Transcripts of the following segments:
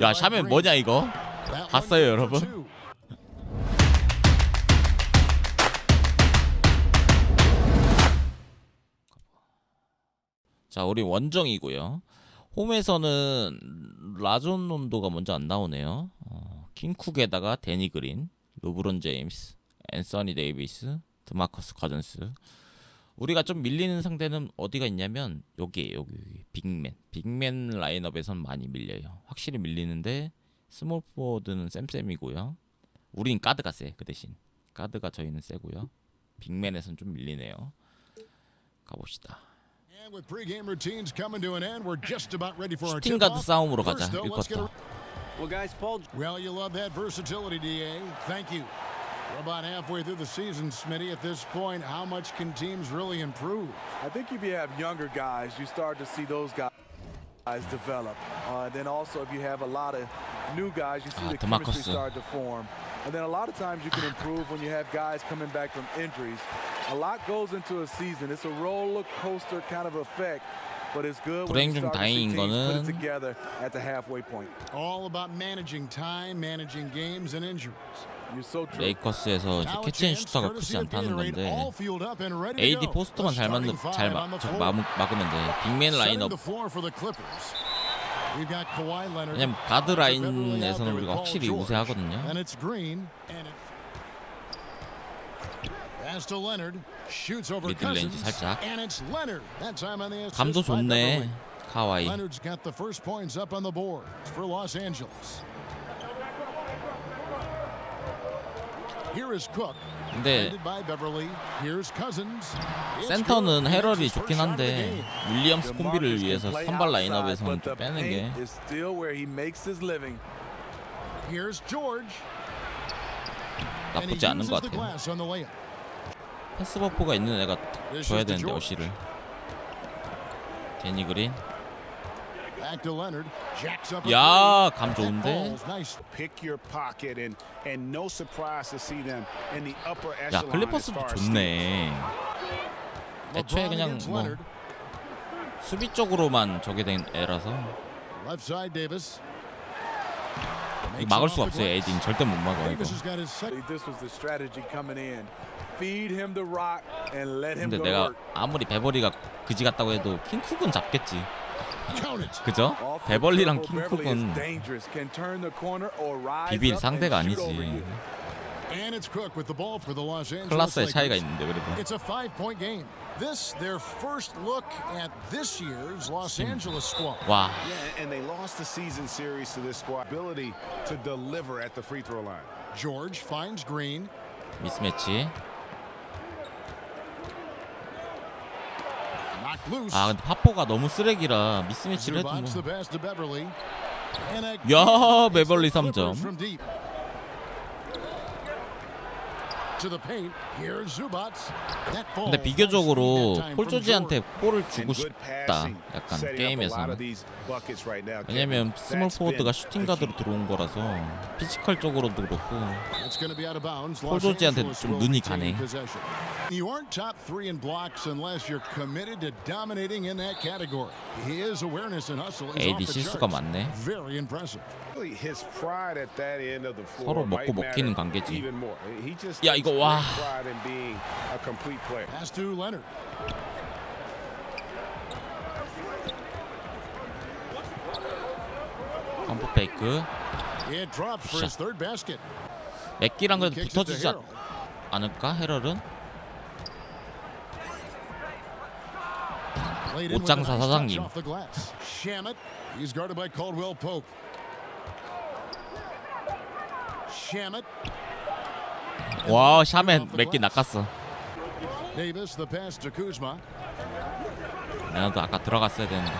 야 샤면 뭐냐 이거? 봤어요, 여러분? 자 우리 원정이고요. 홈에서는 라존 론도가 먼저 안 나오네요. 어, 킹쿡에다가 데니 그린, 루브론 제임스, 앤서니 데이비스, 드마커스 커즌스. 우리가 좀 밀리는 상대는 어디가 있냐면 여기 여기 여기 빅맨. 빅맨 라인업에선 많이 밀려요. 확실히 밀리는데 스몰 포워드는 쌤쌤이고요. 우린 가드가 세그 대신 가드가 저희는 세고요. 빅맨에선 좀 밀리네요. 가봅시다. And with pregame routines coming to an end, we're just about ready for our 슈팅 가드. 싸움으로 가자. First, though, let's get 1쿼터. a- Well, guys, Paul Well, you love that versatility, DA. Thank you. We're about halfway through the season, Smitty. At this point, how much can teams really improve? I think if you have younger guys, you start to see those guys develop. Uh, and then also, if you have a lot of new guys, you see Ah, the chemistry DeMarcus. start to form. And then a lot of times you can improve when you have guys coming back from injuries. A lot goes into a season. It's a roller coaster kind of effect. But it's good when 불행 you 중 start to see 다행인 teams put 거는 it together at the halfway point. All about managing time, managing games, and injuries. 레이커스에서 이제 캐치앤슈터가 크지 않다는 건데 AD 포스터만 잘 맞는 잘 마, 마, 막으면 돼. 빅맨 라인업. 왜냐면 가드 라인에서는 우리가 확실히 우세하거든요. 미들레인지 살짝. 감도 좋네. 카와이. 근데 센터는 good. 헤럴이 좋긴 한데. 윌리엄스 콤비를 위해서 선발 라인업에서는 좀 빼는 게 나쁘지 않은 것 같아요. 패스 버프가 있는 애가 줘야 되는데 George. 어시를. 데니 그린. 야, 감 좋은데. 야, 클리퍼스도 좋네. 애초에 그냥 뭐 수비 쪽으로만 저게 된 애라서. 막을 수가 없어요. 에이딘 절대 못 막아 이거. 근데 내가 아무리 베버리가 그지 같다고 해도 킹쿡은 잡겠지. 그죠? 베벌리랑 is 킹쿡은 dangerous. Can turn the corner or rise 비빌 상대가 아니지. you. And it's Cook with the ball for the Los Angeles 클라스의 차이가. 있는데 그래도. It's a five-point game. This their first look at this year's Los Angeles squad. 와 Yeah, and they lost the season series to this squad. Ability to deliver at the free throw line. George finds Green. 미스매치. 아 근데 파포가 너무 쓰레기라 미스매치를 해도 뭐. 야 베벌리 Clippers 3점. from deep. To the paint. Here's Zubac. That falls. 근데 비교적으로 폴 조지한테 George. 볼을 주고 싶다. 약간 게임에서는. of these buckets right now, 왜냐면. 스몰 포워드가 슈팅 가드로. 들어온 거라서 피지컬적으로도 그렇고 out of bounds. 폴 조지한테 좀 눈이 가네. possession. You aren't top three in blocks unless you're committed to dominating in that category. His awareness and hustle is AD off the 실수가 charts. 많네. Very impressive. Really, his pride at that end of the 서로 floor 먹고 먹히는 관계지. Even more. He just 야, takes 이거 와. 컴프 페이크. 맥기랑 그래도 붙어주지 않, 않을까? 헤럴은? 옷장사 사장님. 와 샤맨 맥기 낚았어. Davis, the pass to Kuzma. 나도 아까 들어갔어야 되는데.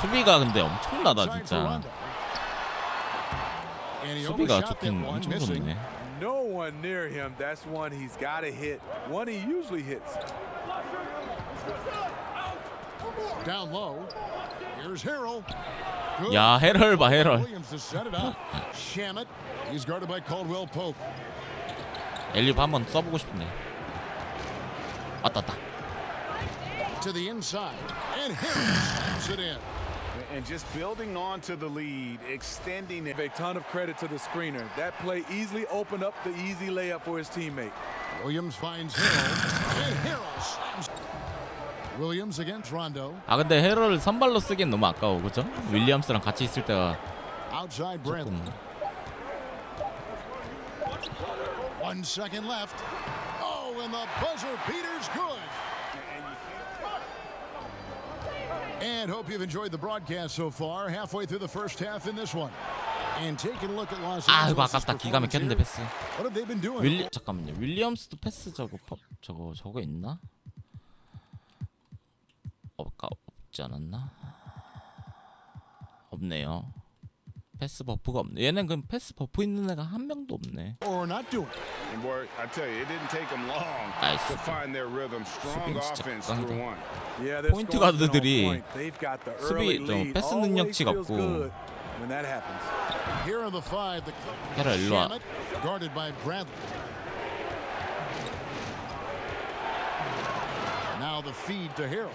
수비가 근데 엄청나다 진짜. 수비가 좋긴 엄청. 좋네. No one near him. That's one he's got to hit. One he usually hits. Down low. Here's Harrell. Good. 야 헤럴 봐 헤럴. Williams to set it up. Shamit. He's guarded by Caldwell Pope. 엘리브 한번 써보고 싶네. 왔다 왔다. To the inside. And Harrell slams it in. And just building on to the lead, extending it. Give a ton of credit to the screener. That play easily opened up the easy layup for his teammate. Williams finds Harrell, and Harrell slams. Williams against Rondo. 아 근데 헤럴을 선발로 쓰기엔 너무 아까워 그죠? 윌리엄스랑 같이 있을 때가. 조금 One second left. Oh, and the buzzer beater's good. And hope you've enjoyed the broadcast so far. Halfway through the first half in this one. And taking a look at Los 아 Angeles. 아깝다 기가 막혔는데 패스? 윌리 잠깐만요 윌리엄스도 패스 저거 퍼- 저거 저거 있나? 있지 않았나? 없네요. 패스 버프가 없네. 얘는 그럼 패스 버프 있는 애가 한 명도 없네. Boy, I tell you, it didn't take them long Nice. to find their rhythm. Strong 수비 진짜 offense through 깡이다. one. Yeah, they're 포인트 scoring 가드들이 on point. They've got the 수비 early 좀 lead. 패스 Always 능력치가 feels 없고. good when that happens. Here are the five. The 헤라 일로 와. Shamit, guarded by Bradley. Now the feed to Harrell.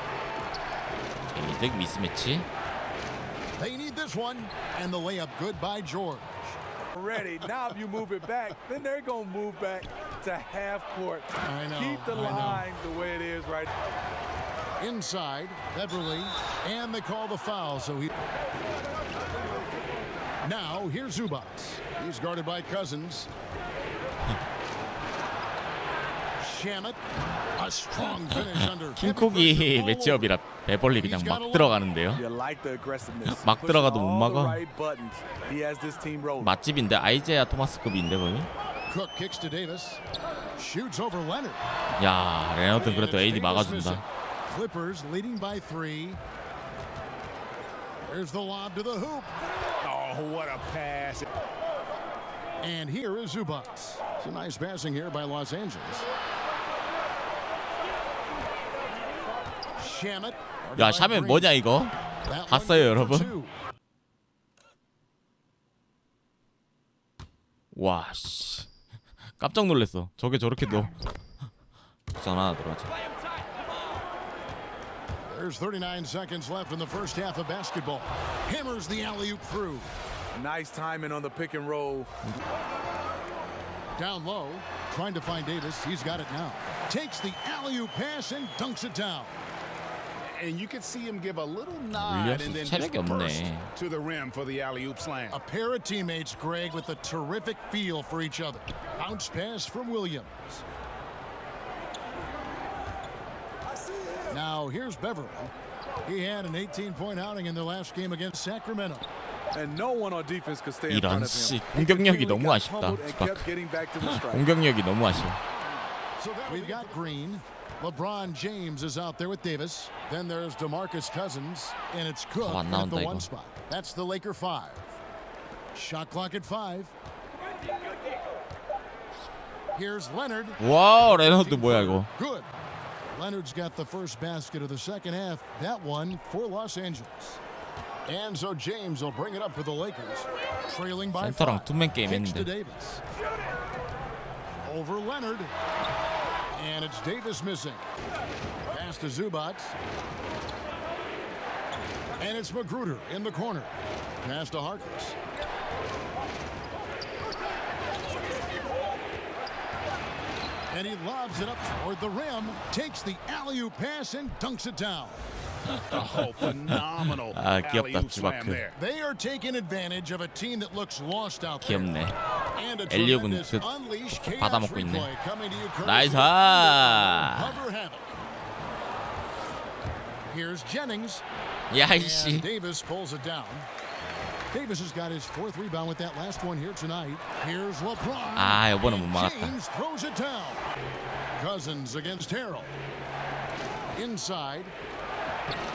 Okay, big mismatch. They need this one, and the layup good by George. Ready. Now if you move it back, then they're going to move back to half court. I know. Keep the I line know. the way it is right Inside, Beverly, and they call the foul, so he... Now, here's Zubac. He's guarded by Cousins. Shamit 킹콕이 매치업이라 배벌리 그냥 막 들어가는데요. 막 들어가도 못 막아. 맛집인데 아이제야 토마스급인데 거의. 야 레너드 그래도 AD. 막아준다. Oh. 야 샤멘 뭐냐 이거 That one 봤어요, good 여러분? for two. 와씨 깜짝 놀랐어 저게 저렇게 넣어 전화 들어가자 There's 39 seconds left in the first half of basketball. Hammers the alley-oop through. Nice timing on the pick and roll. Down low, trying to find Davis. He's got it now. Takes the alley-oop pass and dunks it down. And you can see him give a little nod and then just 체력이 burst 없네. to the rim for the alley-oop slam. A pair of teammates, Greg, with a terrific feel for each other. Bounce pass from Williams. Now here's Beverly. He had an 18-point outing in their last game against Sacramento. And no one on defense could stay in 이런 front of 씨 him. He 공격력이 continually 너무 got 아쉽다 pummeled and kept 스파크 getting back to the strike. 공격력이 너무 아쉬워 So we've got Green. LeBron James is out there with Davis. Then there's DeMarcus Cousins, and it's Cook 안 in at the 나온다, one 이거. spot. That's the Laker five. Shot clock at five. Here's Leonard. 와우 레너드 뭐야 이거 Good. Leonard's got the first basket of the second half. That one for Los Angeles. And so James will bring it up for the Lakers, trailing by 센터랑 five. 투맨 게임 Kicks to 했는데 Davis. Over Leonard. And it's Davis missing. Pass to Zubats. And it's Magruder in the corner. Pass to Harkless. And he lobs it up toward the rim, takes the alley-oop pass and dunks it down. Oh, phenomenal 아, 귀엽다, alley-oop slam 주바크. there. They are taking advantage of a team that looks lost out there. 귀엽네 And a 엘리옵은 tremendous 그 unleashed chaos 받아먹고 있네. replay coming to you courtesy 나이스 of Cover Havoc. Here's Jennings. And 야이씨 Davis pulls it down. Davis has got his fourth rebound with that last one here tonight. Here's LeBron. 아 이번엔 못 And 막았다 James throws it down. Cousins against Harrell. Inside.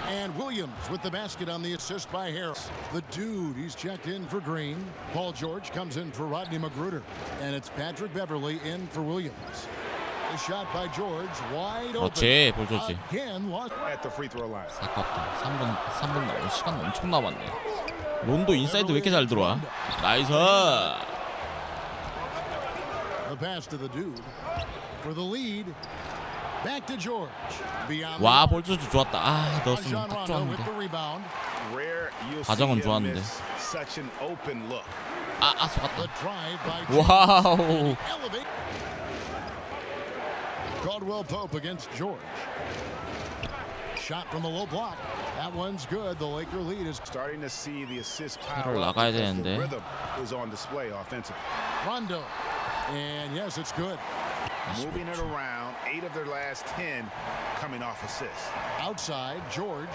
And Williams with the basket on the assist by Harris. The dude, he's checked in for Green. Paul George comes in for Rodney Magruder. And it's Patrick Beverly in for Williams. The shot by George, wide open. 그렇지 볼 좋지 Again, lost. At the free throw line. 아깝다 3분 3분 남은 시간 엄청 남았네 론도 인사이드 왜 이렇게 잘 들어와 나이스 The pass to the dude for the lead. Back to George. Beyond 와 the arc. 볼조주 좋았다 아 넣었으면 Rajon 딱 Rondo with 좋았는데 the rebound. Rare you'll 과정은 see him 좋았는데. miss such an open look. The 아, 아 속았다 drive by James. 와우 Elevate. Caldwell Pope against George. Shot from the low block. That one's good. The Laker lead is Starting to see the assist 패럴 power up 나가야 because the 되는데. rhythm is on display offensively. Rondo. And yes, it's good. Moving it around, eight of their last ten coming off assists. Outside, George.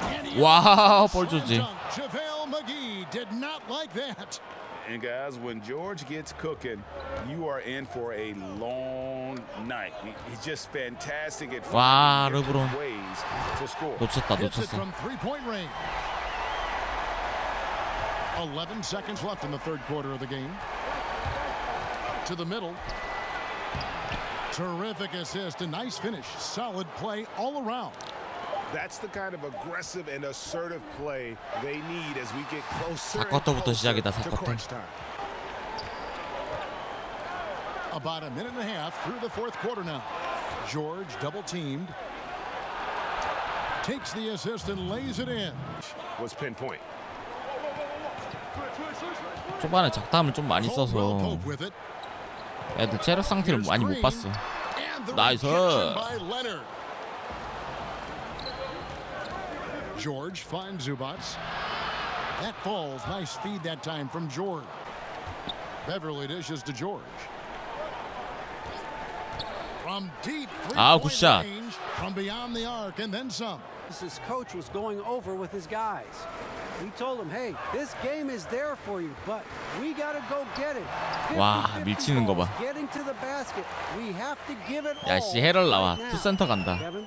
And he 와우 slam 볼조지 dunk. JaVale McGee did not like that. And guys, when George gets cooking, you are in for a long night. He- He's just fantastic at 와, finding different 르브론. ways to score. 놓쳤다 Hits it 놓쳤어 from three-point range. 11 seconds left in the third quarter of the game. To the middle. Terrific assist. A nice finish. Solid play all around. That's the kind of aggressive and assertive play they need as we get closer and 사쿼터부터 closer 시작이다, to 사쿼터. crunch time. About a minute and a half through the fourth quarter now. George double teamed. Takes the assist and lays it in. Was pinpoint. 초반에 작담을 좀 많이 Caldwell 써서 Pope with it. 애들 체력 상태를 많이 못 봤어 Leonard. George finds Zubats. That falls. Nice feed that time from George. Beverly dishes to George. From deep Ah, good shot. from beyond the arc, and then some. His coach was going over with his guys. He told him, hey, this game is there for you, but we got to go get it. 와, 50-50 밀치는 거 봐. balls, Getting to the basket. We have to give it all 야씨 해럴 나와 right now. 투센터 간다 Kevin,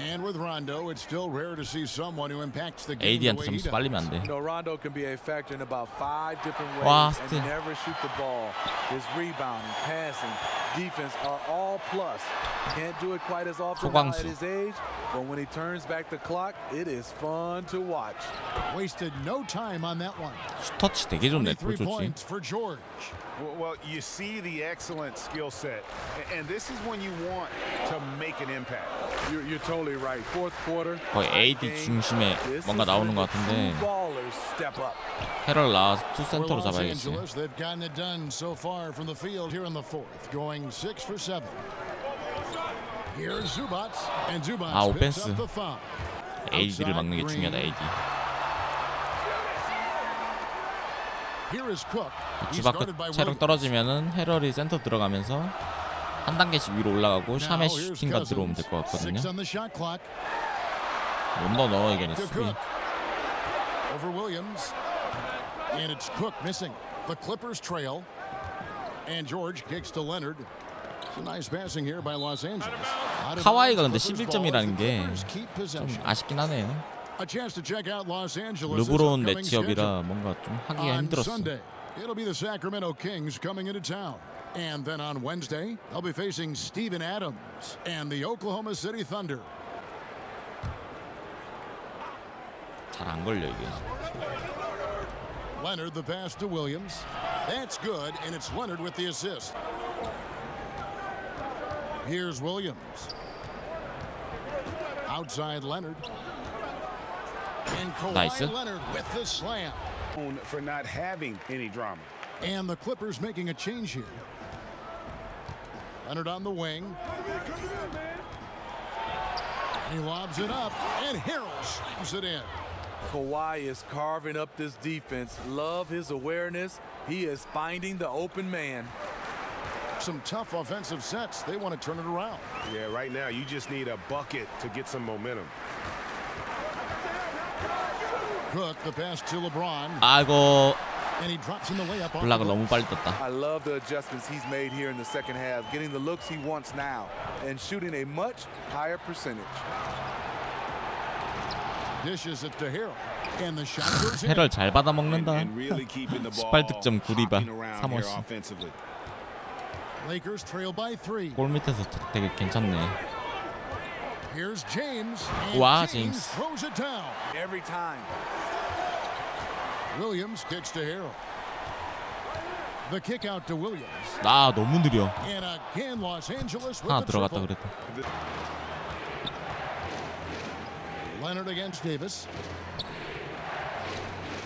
And with Rondo, it's still rare to see someone who impacts the game the AD한테 way he 점수 does. 빨리면 안돼 You know, Rondo can be a factor in about five different ways Wow, and still. never shoot the ball. His rebounding, passing, defense are all plus. Can't do it quite as often now 소광수. at his age, but when he turns back the clock, it is fun to watch. Wasted no time on that one. 슈터치 되게 좋네 23 볼조지 points for George. Well, well, you see the excellent skill set, a- and this is when you want to make an impact. You're, you're totally right. Fourth quarter, 거의 tight AD game. 중심에 This 뭔가 is 나오는 when 것 the 같은데 true ballers step up. 해럴 나와서 For 투센터로 Los 잡아야겠어요 Angeles, they've gotten it done so far from the field here in the fourth, going six for seven. Here's Zubats, and Zubats 아, picks 오펜스. up the foul. AD를 막는 게 중요하다 AD Here is Cook. He's 주바크 guarded by 체력 Williams. 떨어지면은 해럴이 센터 들어가면서 한 단계씩 위로 올라가고 Now 샴에 here's 슈팅가 들어오면 Cousins. 될것 같거든요 Six on the shot clock. 못 넣어 넣어 이겨냈 To 수비 Cook. Over Williams. And it's Cook missing. The Clippers trail. And George kicks to Leonard. It's a nice passing here by Los Angeles. Out of 카와이가 bounds, 근데 Clippers 11점이라는 ball as the 게 Clippers keep 좀 possession. 아쉽긴 하네요 A chance to check out Los Angeles. 르브론 매치업이라 뭔가 좀 하기가 on 힘들었어 Sunday, it'll be the Sacramento Kings coming into town. And then on Wednesday, they'll be facing Steven Adams and the Oklahoma City Thunder. 잘 안 걸려 이게 Leonard the pass to Williams. That's good, and it's Leonard with the assist. Here's Williams. Outside Leonard. And Kawhi Nice. Leonard with the slam. Known For not having any drama. And the Clippers making a change here. Leonard on the wing. And He lobs it up, and Harrell slams it in. Kawhi is carving up this defense. Love his awareness. He is finding the open man. Some tough offensive sets. They want to turn it around. Yeah, right now you just need a bucket to get some momentum. Cook, the pass to LeBron. 아이고 And he drops in the layup off 블락을 the 너무 빨리 떴다. I love the adjustments he's made here in the second half, getting the looks he wants now and shooting a much higher percentage. 헤럴 잘 받아 먹는다. 18득점 9리바 3호시. 골 밑에서 되게 괜찮네. 와 제임스. 나 아, 너무 느려. 하나 들어갔다 그랬다. Leonard against Davis.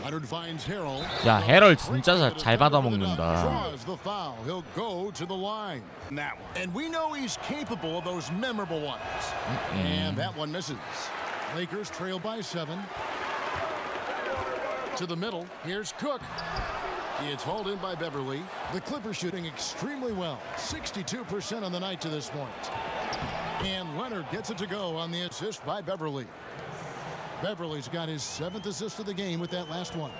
Leonard finds Harrell. 야 해럴 진짜 잘, 잘 받아 먹는다. Draws the foul. He'll go to the line. That one. And we know he's capable of those memorable ones. And that one misses. Lakers trail by seven. To the middle. Here's Cook. It's hauled in by Beverly. The Clippers shooting extremely well. 62% on the night to this point. And Leonard gets it to go on the assist by Beverly. Beverly's got his seventh assist of the game with that last one.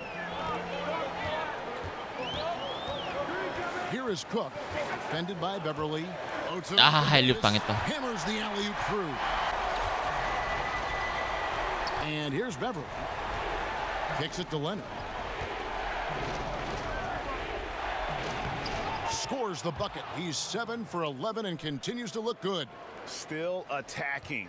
Here is Cook, defended by Beverly. Oto ah, halip pangit pa. Hammers the alley-oop through. And here's Beverly. Kicks it to Leonard. Scores the bucket. He's 7 for 11 and continues to look good. Still attacking.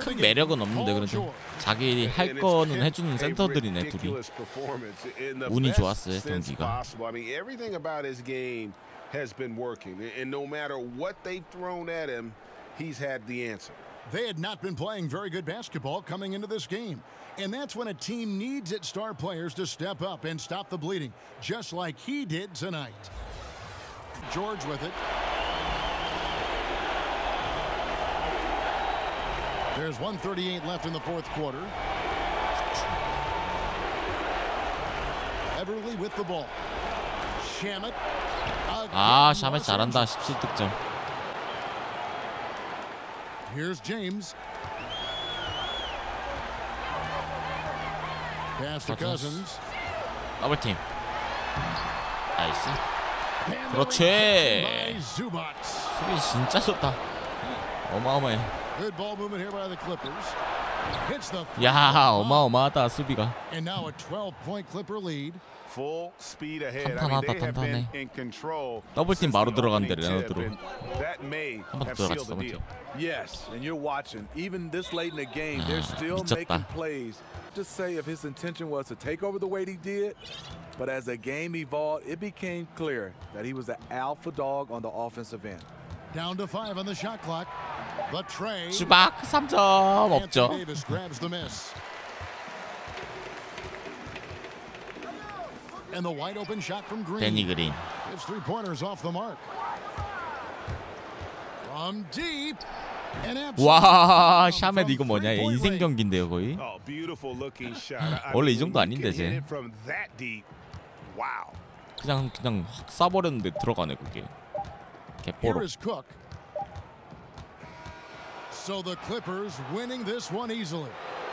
큰 game, 매력은 없는데 Paul 그래도 George. 자기 할 And it's 거는 been 해주는 a 센터들이네 둘이. ridiculous performance in the 운이 best 좋았어요, sense 경기가. possible. I mean, everything about his game has been working, and no matter what they've thrown at him, he's had the answer. They had not been playing very good basketball coming into this game. And that's when a team needs its star players to step up and stop the bleeding, just like he did tonight. George with it. There's 138 left in the fourth quarter. Everly with the ball. Shamit. 아 Again, 샤멧 Los 잘한다 Angeles. 17득점. Here's James. Pass to Cousins. Cousins. 더블팀. 나이스. And 그렇지. the rejection by Zubac. 수비 진짜 좋다. 어마어마해. Good ball movement here by the Clippers. Hits the 야 어마어마하다 수비가. and now a 12-point Clipper lead. Full speed ahead. I mean, 탄탄하다, they have been 탄탄해. in control. 더블팀 since 바로 the 들어간대, opening tip, 레너드로. and That may 한번 have 들어갔어 sealed the 더블팀. deal. Yes, and you're watching. Even this late in the game, they're still 미쳤다. making plays. Just say if his intention was to take over the way he did, but as the game evolved, it became clear that he was the alpha dog on the offensive end. Down to five on the shot clock. The tray. 주박 3점 Anthony 없죠. Davis grabs the miss. And the wide open shot from Green. 데니 그린. His three pointers off the mark. From deep. And 와 샤멧 이거 뭐냐 인생 경기인데요 거의. Oh, beautiful looking shot. I 원래 이 정도 아닌데, 쟤. it From that deep. Wow. 그냥 그냥 확 쏴버렸는데 들어가네 그게. Here 개뽀로. is Cook. So the Clippers winning this one easily.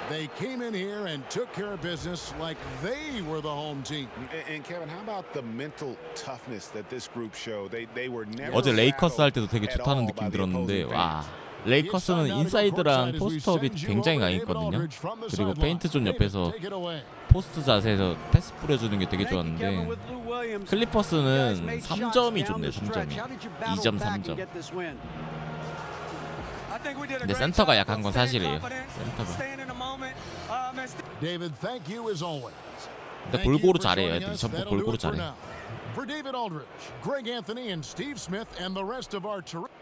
They came in here and took care of business like they were the home team. And, and Kevin, how about the mental toughness that this group showed? They they were never 어제 레이커스 할 때도 되게 좋다는 느낌 들었는데 와. 레이커스는 인사이드랑 포스트업이 굉장히 강했거든요. 그리고 페인트 존 옆에서 포스트 자세에서 패스 뿌려주는 게 되게 좋았는데. 클리퍼스는 You guys made shots 3점이 down 좋네 the stretch. 3점이 How did you battle 2점 back and 3점 get this win? 근데 센터가 약한 건 사실이에요 센터가 David, thank you as always. 근데 골고루 for 잘해요 애들이. 전부 골고루 잘해. For David Aldridge, Greg Anthony, and Steve Smith, and the rest of our terrific